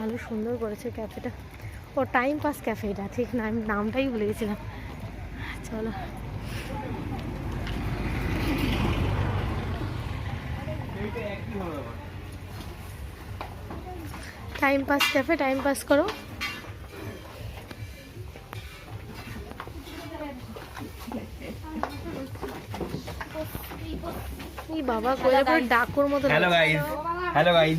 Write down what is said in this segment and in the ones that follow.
ভালো সুন্দর করেছে ক্যাফেটা ও টাইম পাস ক্যাফেটা ঠিক না আমি নামটাই ভুলে গেছিলাম চলো time pass cafe time pass করো বাবা করে ডাকুর মতো হ্যালো গাইজ হ্যালো গাইজ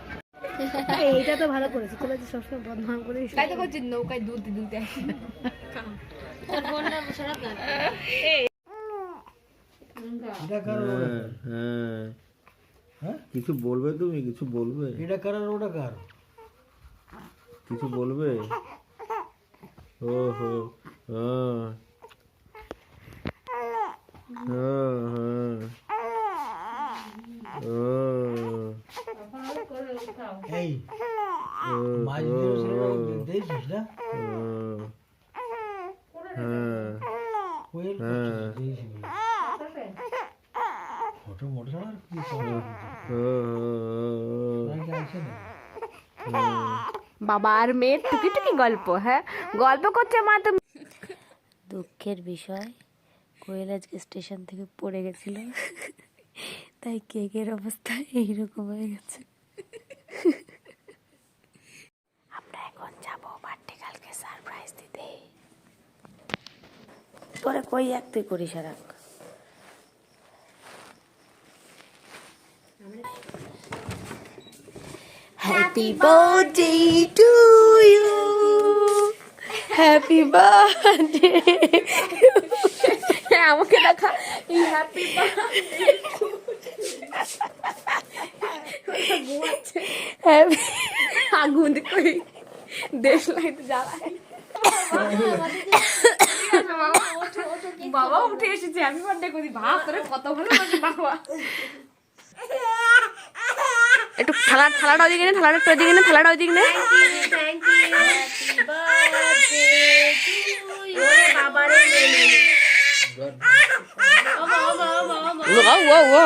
এইটা তো ভালো করেছি তোরা যে সবসময় বদনাম করে তাই তো করছিস নৌকায় দুধ দুধ হ্যাঁ, হ্যাঁ। হ্যাঁ? কিছু বলবে তুমি কিছু বলবে এটা কার ওটা কার কিছু বলবে ও হো হ্যাঁ হ্যাঁ হ্যাঁ Hey. বাবা আর মেয়ের টুকি টুকি গল্প হ্যাঁ গল্প করছে মা তো দুঃখের বিষয় কোয়েল আজকে স্টেশন থেকে পড়ে গেছিল তাই কেকের অবস্থা এইরকম হয়ে গেছে তোরে কই এক তুই করিস আর happy birthday to you happy birthday আমাকে দেখা হ্যাপি বার্থডে আগুন কই দেশ লাইট জ্বালায় বাবা উঠে এসেছে আমি বার্থডে করি ভাব করে কত ভালো বাবা একটু থালা থালাটা ওদিকে নে থালাটা একটু ওদিকে নে থালাটা ওদিকে নে বাবা ও ও ও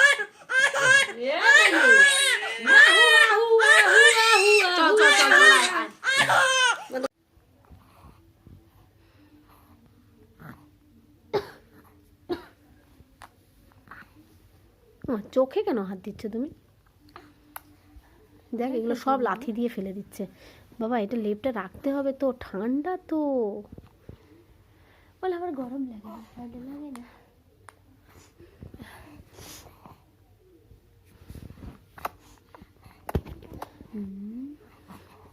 মা চোখে কেন হাত দিচ্ছ তুমি দেখ এগুলো সব লাথি দিয়ে ফেলে দিচ্ছে বাবা এটা লেপটা রাখতে হবে তো ঠান্ডা তো বলে আমার গরম লাগে না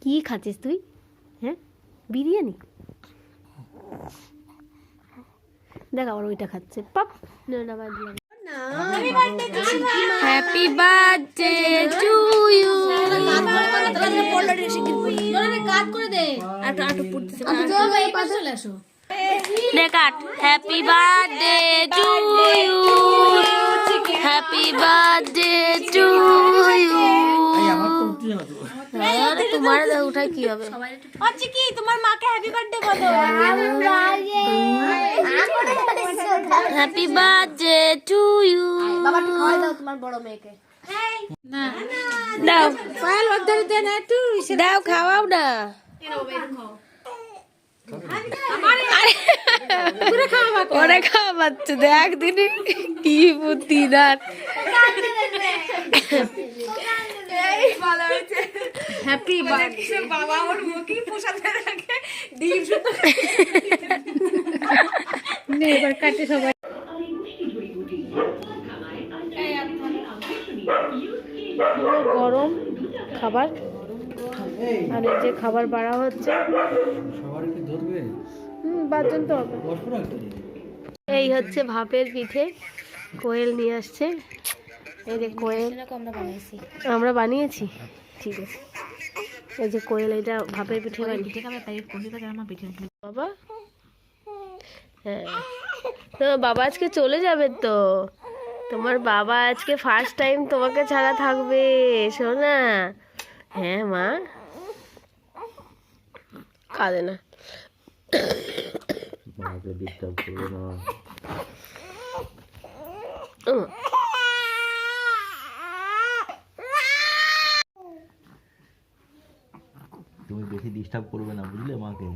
কি খাচ্ছিস তুই হ্যাঁ বিরিয়ানি দেখ আবার ওইটা খাচ্ছে পাপ না না Happy birthday to you. Happy birthday to you. Happy birthday to তোমার উঠায় কি হবে আচ্ছা কি তোমার মাকে হ্যাপি বার্থডে বলো হ্যাপি বার্থডে টু ইউ বাবা খাওয়া দাও তোমার বড় মেয়েকে দাও ফাইল দেন একটু দাও খাওয়াও না দেখ কি হ্যাপি বার্থডে মানে বাবা ওর মুখে পোষাতে রাখে ডিম নে এবার কাটে সবাই গরম খাবার আর এই যে খাবার বাড়া হচ্ছে বাজন তো এই হচ্ছে ভাপের পিঠে কোয়েল নিয়ে আসছে এই যে কোয়েল আমরা বানিয়েছি ঠিক আছে এই যে কোয়েল এটা ভাপের পিঠে পিঠে বাবা হ্যাঁ তোমার বাবা আজকে চলে যাবে তো তোমার বাবা আজকে ফার্স্ট টাইম তোমাকে ছাড়া থাকবে শোনা হ্যাঁ মা কাঁদে না ডিস্টার্ব করবে না তুমি বেশি ডিস্টার্ব করবে না বুঝলে মাকে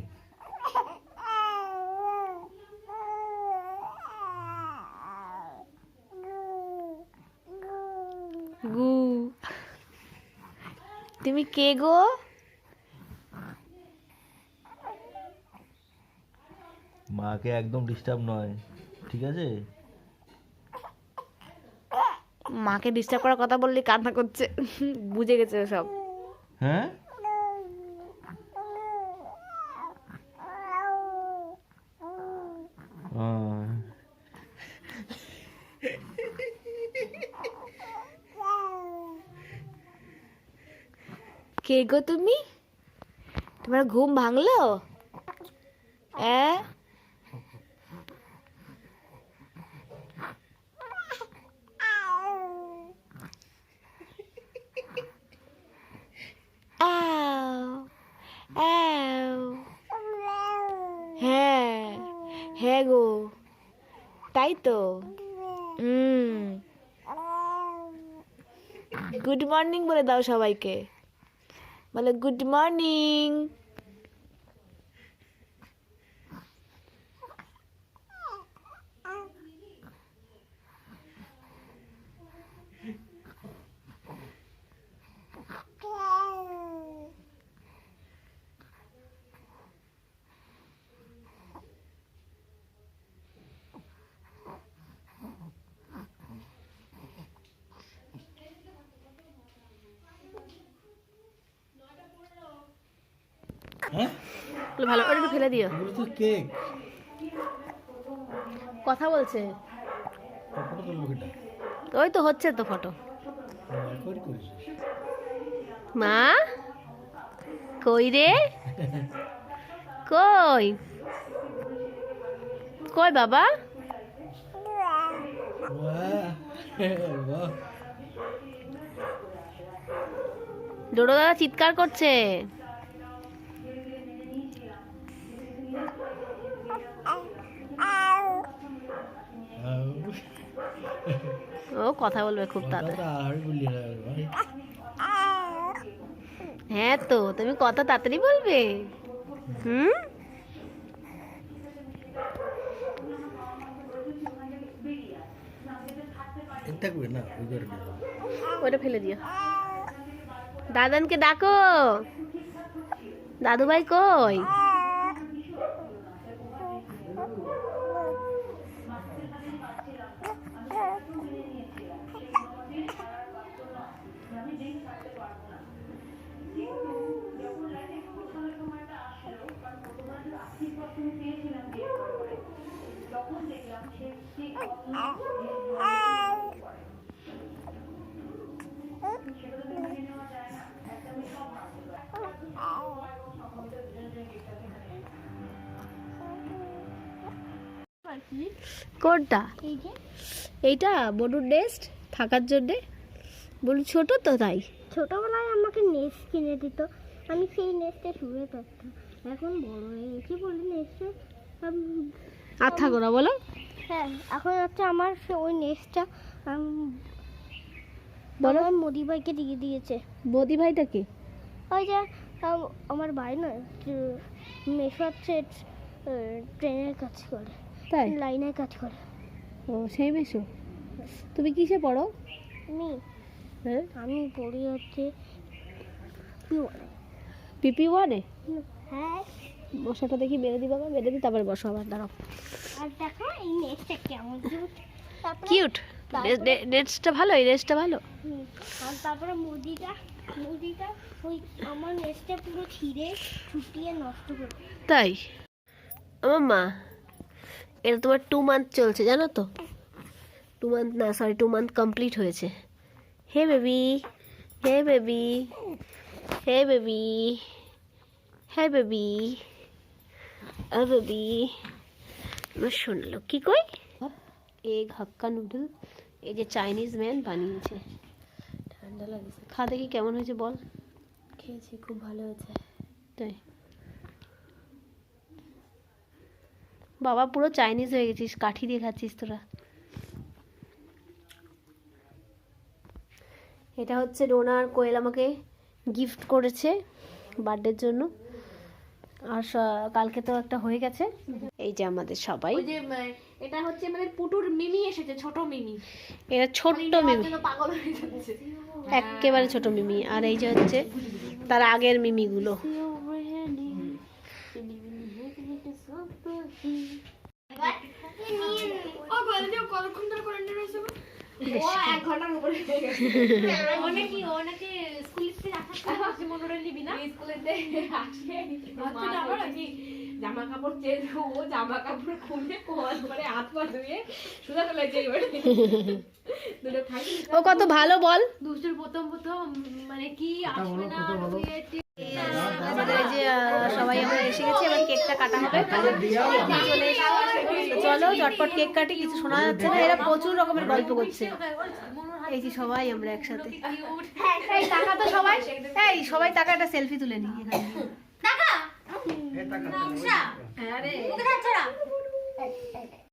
তুমি কে গো মাকে একদম ডিস্টার্ব নয় ঠিক আছে মাকে ডিস্টার্ব করার কথা বললি কান্না করছে বুঝে গেছে সব হ্যাঁ কে গো তুমি তোমার ঘুম ভাঙলো হ্যাঁ হ্যাঁ হ্যাঁ গো তাই তো হুম গুড মর্নিং বলে দাও সবাইকে Bala, good morning. হ্যাঁ ভালো করে ফেলে দিও তো কেক কথা বলছে ওই তো হচ্ছে তো ফটো মা কই রে কই কই বাবা ডোডো দাদা চিৎকার করছে ও কথা বলবে খুব তাড়াতাড়ি হ্যাঁ তো তুমি কত তাড়াতাড়ি বলবে হুম ফেলে দিও দাদানকে ডাকো দাদু ভাই কই কোনটা এইটা বড় নেস্ট থাকার জন্যে বলুন ছোট তো তাই ছোটোবেলায় আমাকে নেস কিনে দিত আমি সেই নেস্টে শুয়ে থাকতাম এখন বড় হয়ে গেছি বলে নেস্টে আর থাকো না বলো হ্যাঁ এখন হচ্ছে আমার ওই নেস্টটা বলো মোদি ভাইকে দিয়ে দিয়েছে মোদি ভাইটা কে ওই যে আমার বাড়ি নয় মেশো হচ্ছে ট্রেনের কাজ করে তাই লাইনে কাজ করে ও সেই মেশো তুমি কিসে পড়ো আমি হ্যাঁ আমি পড়ি হচ্ছে পিপি ওয়ানে হ্যাঁ বসাটা দেখি মেরে দিবা মেরে দিই তারপরে বসো আবার দাঁড়াও আর দেখো এই নেটটা কেমন কিউট নেটসটা ভালো এই নেটসটা ভালো আর তারপরে মুদিটা মুদিটা ওই আমার নেটসটা পুরো ছিঁড়ে ছুটিয়ে নষ্ট করে তাই আমার মা এটা তোমার টু মান্থ চলছে জানো তো টু মান্থ না সরি টু মান্থ কমপ্লিট হয়েছে hey baby hey baby hey baby hey baby ah baby আমার শুনলো কী কই এগ হাক্কা নুডল এই যে চাইনিজ ম্যান বানিয়েছে ঠান্ডা লাগছে খা দেখি কেমন হয়েছে বল খেয়েছি খুব ভালো হয়েছে তাই বাবা পুরো চাইনিজ হয়ে গেছিস কাঠি দিয়ে খাচ্ছিস তোরা এটা হচ্ছে ডোনা আর কোয়েল আমাকে গিফট করেছে বার্থডের জন্য আর কালকে তো একটা হয়ে গেছে এই যে আমাদের সবাই এটা হচ্ছে আমাদের পুটুর মিমি এসেছে ছোট মিমি এটা ছোট্ট মিমি পাগল হয়ে যাচ্ছে একেবারে ছোট মিমি আর এই যে হচ্ছে তার আগের মিমিগুলো ধরে ও এক ঘন্টার উপরে স্কুল থেকে নিবি না স্কুলে জামা কাপড় চেঞ্জ ও জামা কাপড় খুলে কোয়াল করে মানে হাত পা ধুয়ে সুদা যাই ও কত ভালো বল দুষ্টুর প্রথম প্রথম মানে কি আসবে না আমাদের যে সবাই আমরা এসে গেছে এবার কেকটা কাটা হবে চলে চলো ঝটপট কেক কাটি কিছু শোনা যাচ্ছে না এরা প্রচুর রকমের গল্প করছে এই যে সবাই আমরা একসাথে এই টাকা সবাই এই সবাই টাকা একটা সেলফি তুলে নি